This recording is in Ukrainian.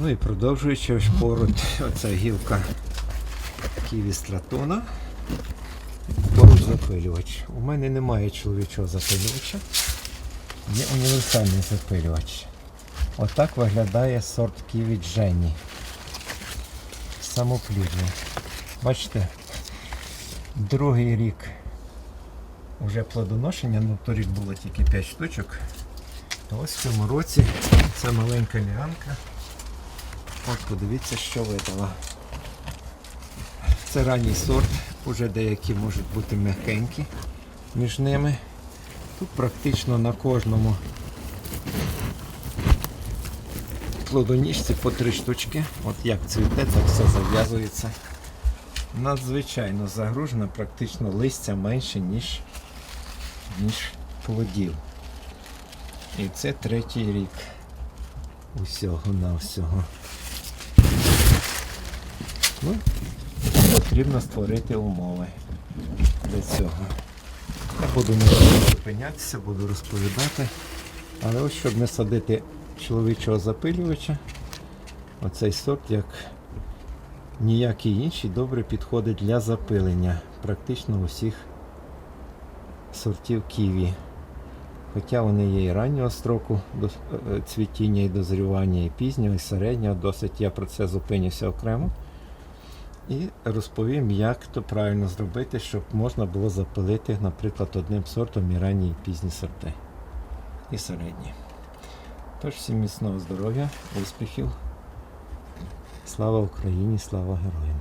Ну і продовжуючи ось поруч оця гілка Ківі Стратона. Поруч запилювач. У мене немає чоловічого запилювача. Є універсальний запилювач. Отак виглядає сорт Ківі Дженні. Самоплідний. Бачите, другий рік вже плодоношення, ну торік було тільки 5 штучок. Ось в цьому році ця маленька ліанка. От подивіться, що видала. Це ранній сорт, уже деякі можуть бути м'якенькі між ними. Тут практично на кожному плодоніжці по три штучки. От як цвіте, так все зав'язується. Надзвичайно загружено, практично листя менше, ніж, ніж плодів. І це третій рік усього на всього. Ну, потрібно створити умови для цього. Я буду не зупинятися, буду розповідати. Але ось щоб не садити чоловічого запилювача, оцей сорт, як ніякий інший, добре підходить для запилення практично усіх сортів ківі. Хоча вони є і раннього строку до е, цвітіння і дозрівання, і пізнього, і середнього, досить я про це зупинюся окремо. І розповім, як то правильно зробити, щоб можна було запилити, наприклад, одним сортом і ранні, і пізні сорти. І середні. Тож всім міцного здоров'я, успіхів. Слава Україні, слава героям!